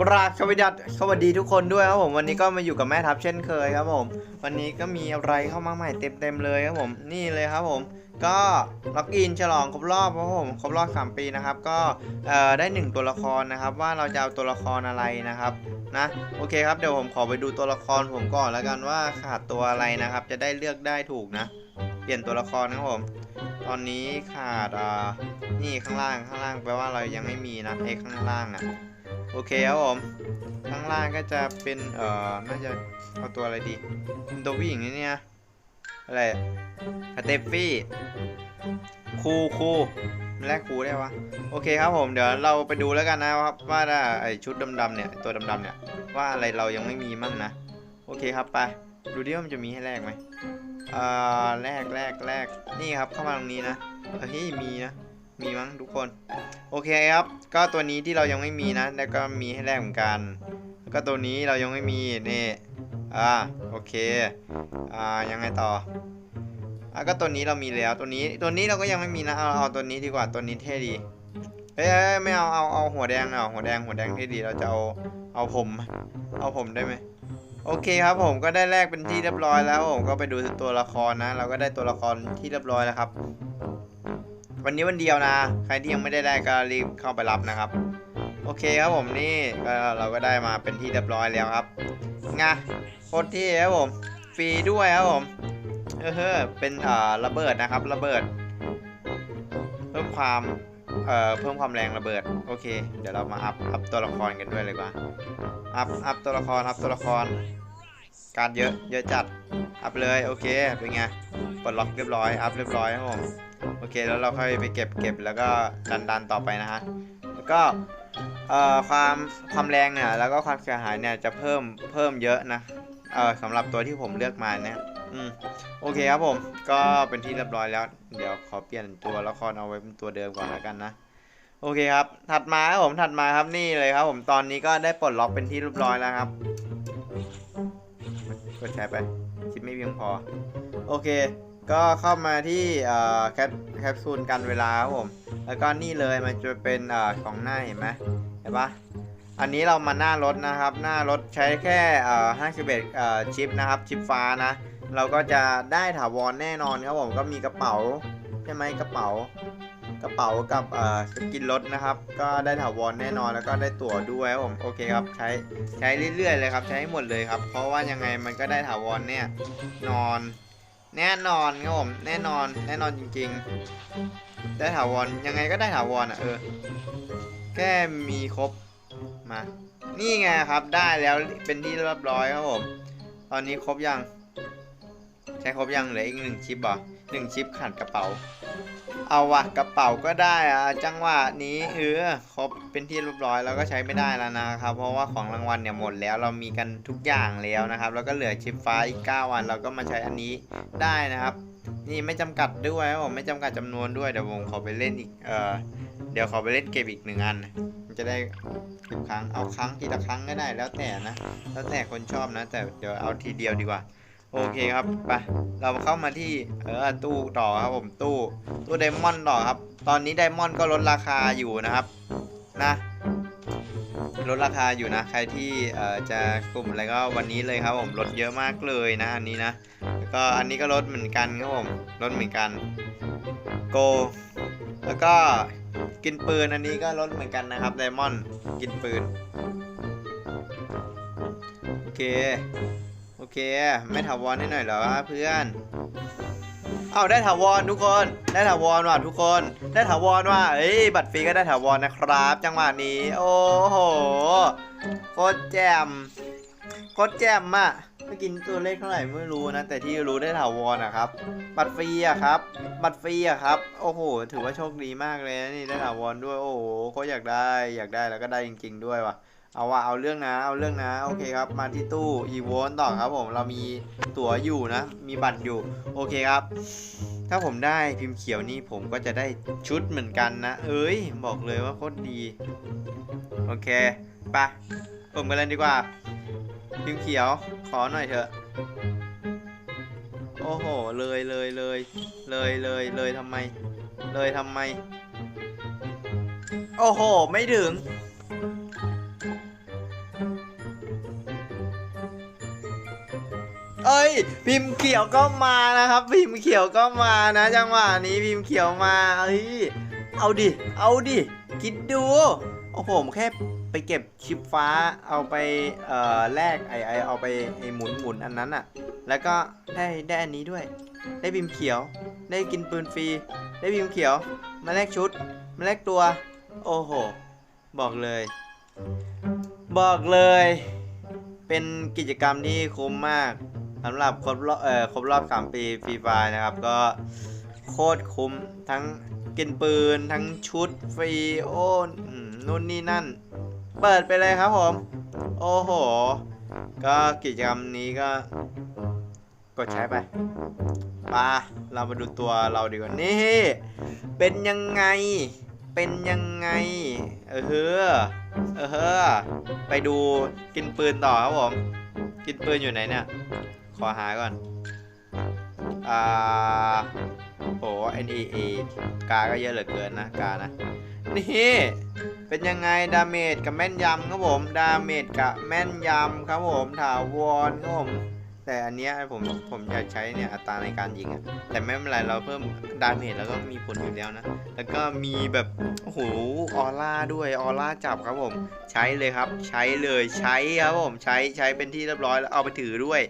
กราบสวัสดีสวัสดีทุกคนด้วยครับผมวันนี้ก็มาอยู่กับแม่ทัพเช่นเคยครับผม วันนี้ก็มีอะไรเข้ามาใหม่เต็มๆเลยครับผมนี่เลยครับผม ก็ล็อกอินฉลองครบรอบครับผมครบรอบ 3 ปีนะครับ ก็ได้ 1 ตัวละครนะครับ ว่าเราจะเอาตัวละครอะไรนะครับนะโอเคครับเดี๋ยวผมขอไปดูตัวละครผมก่อนแล้วกันว่าขาดตัวอะไรนะครับ จะได้เลือกได้ถูกนะ เปลี่ยนตัวละครนะครับผมตอนนี้ขาดนี่ข้างล่างข้างล่างแปลว่าเรายังไม่มีนะไอ้ข้างล่างอะ โอเคครับผมข้างล่างก็จะเป็นเอ่อน่าจะเอาตัวอะไรดีเป็นตัวผู้หญิงนี่เนี่ยอะไรสเตฟฟี่คูคูแรกคูได้ปะโอเคครับผมเดี๋ยวเราไปดูแล้วกันนะครับว่าไอชุดดำๆเนี่ยตัวดำๆเนี่ยว่าอะไรเรายังไม่มีมั่งนะโอเคครับไปดูดิว่ามันจะมีให้แลกไหมเอ่อแลกแลกแลกนี่ครับเข้ามาตรงนี้นะเฮ้ยมีนะ มีมั้งทุกคน โอเคครับ ก็ตัวนี้ที่เรายังไม่มีนะ แล้วก็มีให้แลกเหมือนกัน แล้วก็ตัวนี้เรายังไม่มีนี่อ่าโอเคอ่ายังไงต่ออะก็ตัวนี้เรามีแล้วตัวนี้ตัวนี้เราก็ยังไม่มีนะเอาเอาตัวนี้ดีกว่าตัวนี้เท่ดีเอ้ยเอ้ยไม่เอาเอาเอาหัวแดงเอาหัวแดงหัวแดงเท่ดีเราจะเอาเอาผม เอาผมได้ไหมโอเคครับผมก็ได้แลกเป็นที่เรียบร้อยแล้วผมก็ไปดูตัวละครนะ เราก็ได้ตัวละครที่เรียบร้อยแล้วครับ วันนี้วันเดียวนะ ใครที่ยังไม่ได้แลกก็รีบเข้าไปรับนะครับ โอเคครับผมนี่เราก็ได้มาเป็นที่เรียบร้อยแล้วครับงาโคตรเท่ครับผมฟรีด้วยครับผมเออเฮ้อเป็นอ่าระเบิดนะครับระเบิด เพิ่มความเอ่อเพิ่มความแรงระเบิดโอเค เดี๋ยวเรามาอัพอัพตัวละครกันด้วยเลยกว่าอัพอัพตัวละครอัพตัวละคร การเยอะเยอะจัดอัพเลยโอเคเป็นไงปลดล็อกเรียบร้อยอัพเรียบร้อยครับผม อเคแล้วเราค่อยไปเก็บเก็บแล้วก็ดันดันต่อไปนะฮะแล้วก็เอ่อความความแรงเนี่ยแล้วก็ความเสียหายเนี่ยจะเพิ่มเพิ่มเยอะนะเอ่อสำหรับตัวที่ผมเลือกมาเนี่ยอืมโอเคครับผมก็เป็นที่เรียบร้อยแล้ว เดี๋ยวขอเปลี่ยนตัวละครเอาไว้เป็นตัวเดิมก่อนแล้วกันนะโอเคครับ ถัดมาครับผมถัดมาครับนี่เลยครับผมตอนนี้ก็ได้ปลดล็อกเป็นที่เรียบร้อยแล้วครับกดแชร์ไปคลิปไม่เพียงพอ โอเค ก็เข้ามาที่แคปแคปซูลกันเวลาครับผม แล้วก็นี่เลยมันจะเป็นอของหน้าเห็นไหมเห็นปะอันนี้เรามาหน้ารถนะครับ หน้ารถใช้แค่51ชิปนะครับ ชิปฟ้านะ เราก็จะได้ถาวรแน่นอนครับผม ก็มีกระเป๋าใช่ไหมกระเป๋ากระเป๋ากับสกินรถนะครับ ก็ได้ถาวรแน่นอนแล้วก็ได้ตั๋วด้วยครับผมโอเคครับใช้ใช้เรื่อยๆเลยครับ ใช้ให้หมดเลยครับ เพราะว่ายังไงมันก็ได้ถาวรเนี่ยนอน แน่นอนครับผมแน่นอนแน่นอนจริง ๆ ได้ถาวรยังไงก็ได้ถาวรอะเออแค่มีครบมานี่ไงครับได้แล้วเป็นที่เรียบร้อยครับผม ตอนนี้ครบยัง ใช้ครบยังเหลืออีกหนึ่งชิปเหนึ่งชิปขัดกระเป๋า เอาวะกระเป๋าก็ได้อะจังหวะนี้เออครบเป็นที่เรียบร้อยแล้วก็ใช้ไม่ได้แล้วนะครับ เพราะว่าของรางวัลเนี่ยหมดแล้วเรามีกันทุกอย่างแล้วนะครับ แล้วก็เหลือชิปฟ้าอีก9วันเราก็มาใช้อันนี้ได้นะครับ นี่ไม่จำกัดด้วยผมไม่จำกัดจำนวนด้วยเดี๋ยวผมขอไปเล่นอีกเออเดี๋ยวขอไปเล่นเกมอีกหนึ่งอันมันจะได้ทุกครั้งเอาครั้งทีละครั้งก็ได้แล้วแต่นะ แล้วแต่คนชอบนะ แต่เดี๋ยวเอาทีเดียวดีกว่า โอเคครับไปเราเข้ามาที่เออตู้ต่อครับผมตู้ตู้ไดมอนด์ต่อครับ ตอนนี้ไดมอนด์ก็ลดราคาอยู่นะครับนะลดราคาอยู่นะ ใครที่เอ่อจะกลุ่มอะไรก็วันนี้เลยครับผมลดเยอะมากเลยนะอันนี้นะแล้วก็อันนี้ก็ลดเหมือนกันครับผมลดเหมือนกันโก แล้วก็กินปืนอันนี้ก็ลดเหมือนกันนะครับไดมอนด์กินปืนโอเคโอ เค ไม่ถาวรให้หน่อยเหรอวะเพื่อน เอาได้ถาวรทุกคน ได้ถาวรว่ะทุกคน ได้ถาวรว่ะเอ้ยบัตรฟรีก็ได้ถาวรนะครับ จังหวะนี้ โอ้โหโคตรแจ่มโคตรแจ่มอะเมื่อกินตัวเลขเท่าไหร่ไม่รู้นะ แต่ที่รู้ได้ถาวรนะครับ บัตรฟรีอะครับ บัตรฟรีอะครับ โอ้โห ถือว่าโชคดีมากเลยนะนี่ได้ถาวรด้วย โอ้โหโคตรอยากได้ อยากได้แล้วก็ได้จริง ๆ ด้วยว่ะ เอาว่าเอาเรื่องนะเอาเรื่องนะโอเคครับ มาที่ตู้อีโวนต่อครับผมเรามีตั๋วอยู่นะ มีบัตรอยู่โอเคครับ ถ้าผมได้พิมพ์เขียวนี่ผมก็จะได้ชุดเหมือนกันนะ เอ้ยบอกเลยว่าโคตรดี โอเคไปผมกันเลยดีกว่า พิมพ์เขียวขอหน่อยเถอะ โอ้โหเลยเลยเลยเลยเลยเลยทำไม เลยทำไม โอ้โห ไม่ถึง เอ้ย พิมพ์เขียวก็มานะครับ พิมพ์เขียวก็มานะ จังหวะนี้พิมพ์เขียวมาเอ้ยเอาดิ เอาดิ คิดดู โอ้โหมแค่ไปเก็บชิปฟ้าเอาไปเอ่อแลกไอไอเอาไปไอหมุนหมุนอันนั้นอะแล้วก็ได้ได้อันนี้ด้วย ได้พิมพ์เขียว ได้กินปืนฟรี ได้พิมพ์เขียว มาแลกชุด มาแลกตัว โอ้โห บอกเลย บอกเลย เป็นกิจกรรมที่คุ้มมาก สำหรับครบรอบเอ่อครบรอบ 3 ปีฟรีไฟนะครับ ก็โคตรคุ้มทั้งกินปืนทั้งชุดฟรีโอ้นู่นนี่นั่น เปิดไปเลยครับผม โอ้โห ก็กิจกรรมนี้ก็ กดใช้ไปปาเรามาดูตัวเราดีกว่านี่ เป็นยังไง เป็นยังไง เออเฮ้อเออเฮ้อไปดูกินปืนต่อครับผม กินปืนอยู่ไหนเนี่ย อหาก่อน อ่าโอ้ N E E กาก็เยอะเหลือเกินนะ กานะ นี่ เป็นยังไง ดาเมจกับแม่นยำครับผม ดาเมจกับแม่นยำครับผม ถาวรครับผม แต่อันเนี้ยผมผมอยากใช้เนี่ยอัตราในการยิงอะแต่ไม่เป็นไรเราเพิ่มดาเมจแล้วก็มีผลอยู่แล้วนะ แล้วก็มีแบบโอ้โหออร่าด้วยออร่าจับครับผม ใช้เลยครับ ใช้เลยใช้ครับผมใช้ใช้เป็นที่เรียบร้อยแล้วเอาไปถือด้วย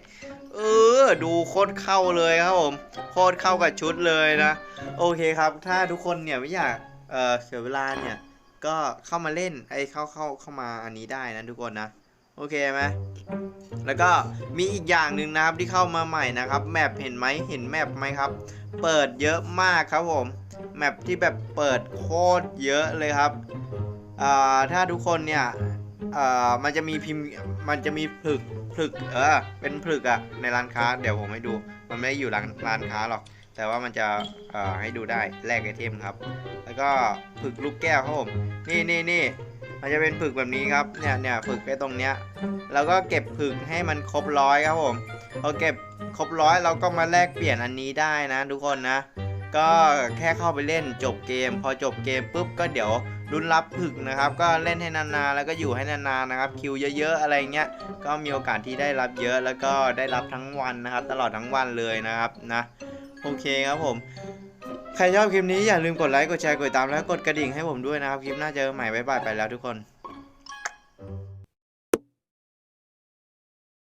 เออ ดูโคตรเข้าเลยครับผมโคตรเข้ากับชุดเลยนะ โอเคครับ ถ้าทุกคนเนี่ยไม่อยากเออเสียเวลาเนี่ยก็เข้ามาเล่นไอ้เข้าเข้าเข้ามาอันนี้ได้นะทุกคนนะ โอเคไหมแล้วก็มีอีกอย่างหนึ่งนะครับที่เข้ามาใหม่นะครับแมปเห็นไหมเห็นแมปไหมครับ เปิดเยอะมากครับผมแมปที่แบบเปิดโคตรเยอะเลยครับถ้าทุกคนเนี่ยมันจะมีพิมพ์มันจะมีผลึกผลึกเออเป็นผลึกอะในร้านค้าเดี๋ยวผมให้ดู มันไม่ได้อยู่ร้านร้านค้าหรอก แต่ว่ามันจะให้ดูได้แลกไอเทมครับ แล้วก็ผึกลูกแก้วครับผมนี่นี่นี่ มันจะเป็นผึกแบบนี้ครับ เนี่ยเนี่ยผึกไอ้ตรงเนี้ย แล้วก็เก็บผึกให้มันครบร้อยครับผม พอเก็บครบร้อยเราก็มาแลกเปลี่ยนอันนี้ได้นะ ทุกคนนะ ก็แค่เข้าไปเล่นจบเกม พอจบเกมปุ๊บก็เดี๋ยวรุนรับผึกนะครับ ก็เล่นให้นานๆแล้วก็อยู่ให้นานๆนะครับ คิวเยอะๆอะไรเงี้ย ก็มีโอกาสที่ได้รับเยอะแล้วก็ได้รับทั้งวันนะครับ ตลอดทั้งวันเลยนะครับนะ โอเคครับผม ใครชอบคลิปนี้อย่าลืมกดไลค์ กดแชร์ กดติดตาม แล้วกดกระดิ่งให้ผมด้วยนะครับ คลิปหน้าเจอกันใหม่บ๊ายบายไปแล้วทุกคน